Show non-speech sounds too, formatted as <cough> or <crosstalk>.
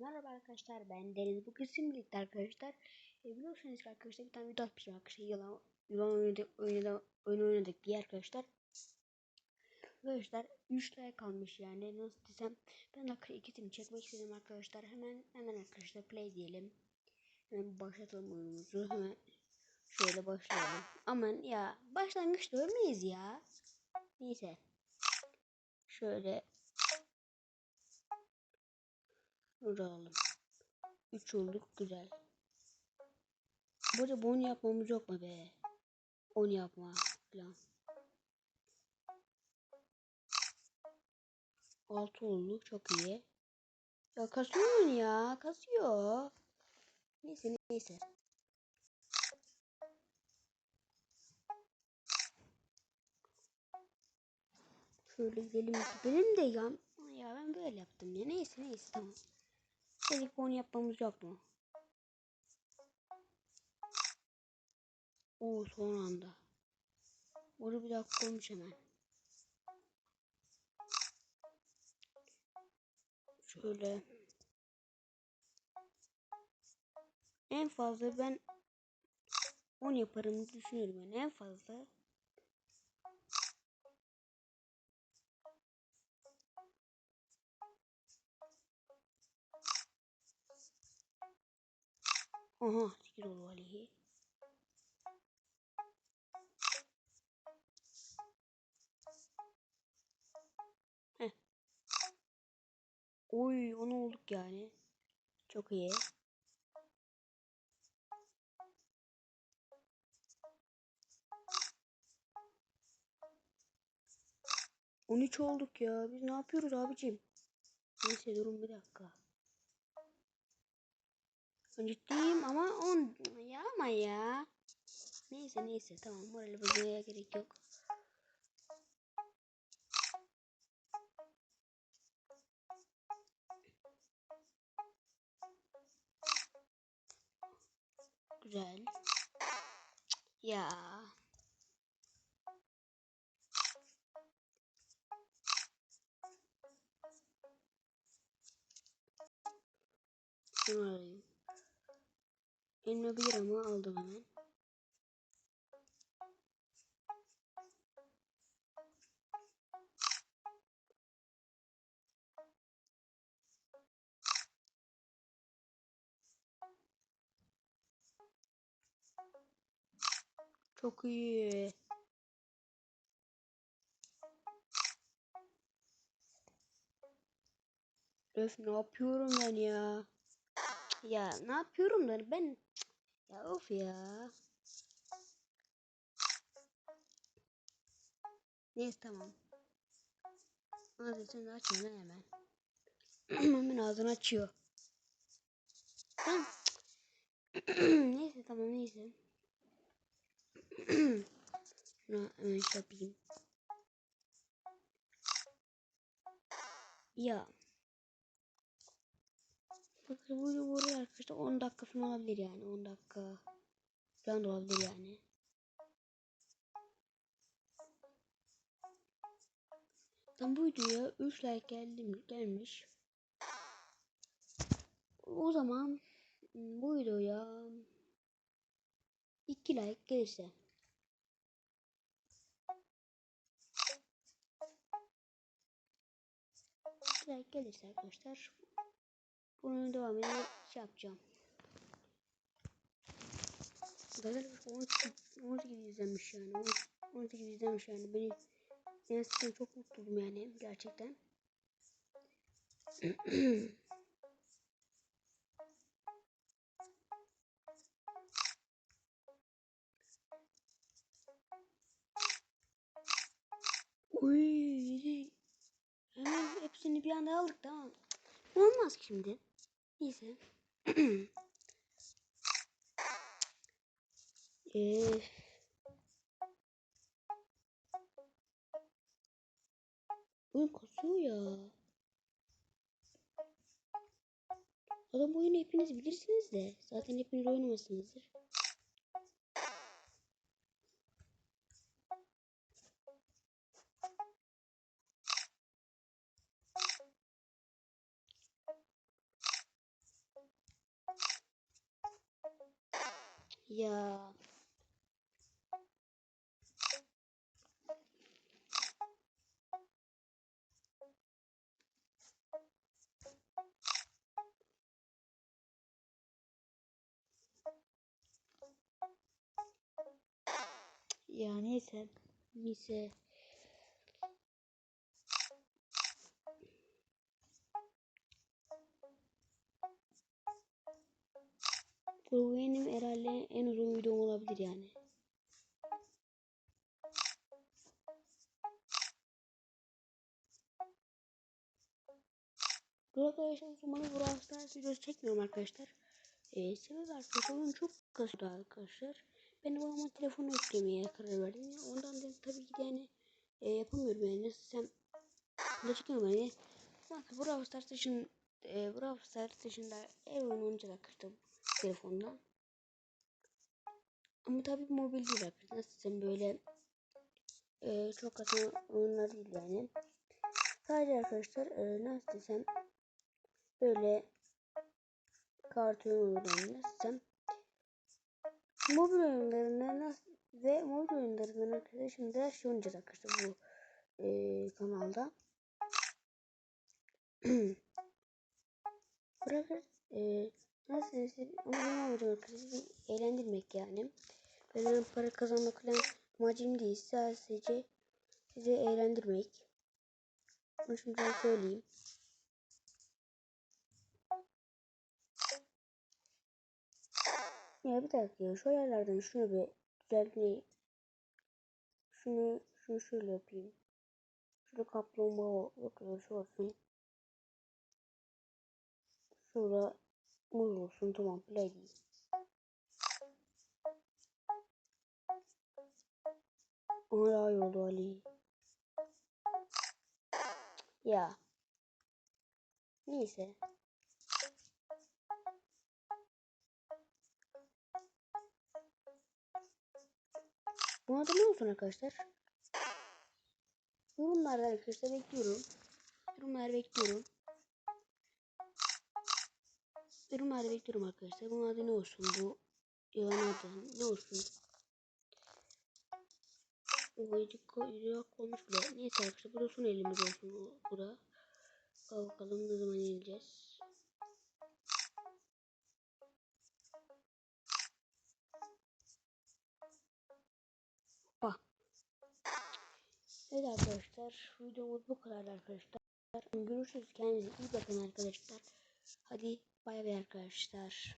Merhaba arkadaşlar ben Deniz. Bugün sizinle birlikte arkadaşlar e, biliyorsunuz ki arkadaşlar bir tane video atmışım arkadaşlar. Yılan, yılan oynadık, oynadık, oyun oynadık diye arkadaşlar. Arkadaşlar 3 like kalmış yani nasıl desem ben de ikisini çekmek istedim arkadaşlar. Hemen hemen arkadaşlar play diyelim. Hemen başlatalım oyunumuzu hemen şöyle başlayalım. Aman ya başlangıçta ölmeyiz ya. Neyse Şöyle Vuralım. 3 olduk güzel. Burada bunu yapmamız yok mu be? Onu yapma falan. 6 olduk çok iyi. Ya kasıyor mu ya? Kasıyor. Neyse neyse. Şöyle gidelim gidelim de ya. Ya ben böyle yaptım ya. Neyse neyse tamam. Onu yapmamız yok mu? Oo son anda. Orada bir dakika olmuş hemen. Şöyle. En fazla ben 10 yaparım düşünüyorum yani en fazla. Aha 8 oldu Alihi. Heh. Oy onu olduk yani. Çok iyi. On üç olduk ya. Biz ne yapıyoruz abicim? Neyse durun bir dakika. Ciddiyim ama on ya ama ya. Neyse neyse tamam moral bozmaya gerek yok. Güzel. Ya. Şunu alayım. Elime bir ama aldım hemen. Çok iyi. Öf ne yapıyorum ben ya? Ya ne yapıyorum da ben ya of ya. Neyse tamam. De açma lan hemen. <clears throat> hemen ağzını açıyor. Tamam. <clears throat> neyse tamam neyse. <clears throat> Şuna hemen şey yapayım. Ya. Bakın bu vuruyor arkadaşlar 10 dakika falan olabilir yani 10 dakika falan da olabilir yani. Ben bu videoya 3 like geldim gelmiş. O zaman bu videoya 2 like gelirse like gelirse arkadaşlar bunun devamını şey yapacağım. Arkadaşlar 18, 18 izlenmiş yani 18 izlenmiş yani beni gerçekten çok mutluyum yani gerçekten. <clears throat> Uy, hemen hepsini bir anda aldık tamam. Olmaz şimdi. Neyse. Eee. <clears throat> Oyun kasıyor ya. Adam oyunu hepiniz bilirsiniz de. Zaten hepiniz oynamasınızdır. Ya. Ya neyse. Neyse. Bu benim herhalde en uzun videom olabilir yani. Bu arkadaşlar umarım bu Stars videosu çekmiyorum arkadaşlar. Ee, sebebi arkadaşlar oyun çok kasıyor arkadaşlar. Ben de babamın telefonu yüklemeye karar verdim. Ya, ondan da tabii ki de yani e, yapamıyorum yani. Nasıl sen da çıkıyorum yani. Nasıl Brawl Stars dışında e, Brawl dışında ev oyunu oynayacak arkadaşlar telefondan. Ama tabii mobil değil arkadaşlar. Sen böyle e, çok kasa oyunlar değil yani. Sadece arkadaşlar e, nasıl desem böyle kartun oyunlarını nasıl mobil oyunlarında nasıl ve mobil oyunlarından arkadaşlar şimdi her şey oynayacağız arkadaşlar bu e, kanalda. <clears throat> Bırakır e, nasıl desem benim amacım arkadaşlar eğlendirmek yani. Benim para kazanmak falan amacım değil sadece sizi eğlendirmek. Bunu şimdi söyleyeyim. Ya bir dakika ya şu ayarlardan şunu bir düzeltmeyi şunu şunu şöyle yapayım. Şurada kaplumbağa yok şu olsun. Şurada muz olsun tamam play değil. İyi oldu Ali. Ya. Neyse. Bu adı ne olsun arkadaşlar? Yorumlarda arkadaşlar bekliyorum. Yorumlar bekliyorum. Yorumlarda bekliyorum arkadaşlar. Bunun adı ne olsun? Bu yalan adı ne olsun? O yok olmuş bile. Neyse arkadaşlar bu da son elimiz olsun. Bu da. Bakalım ne zaman ineceğiz. Bak. Evet arkadaşlar videomuz bu kadar arkadaşlar. Görüşürüz kendinize iyi bakın arkadaşlar. Hadi bay bay arkadaşlar.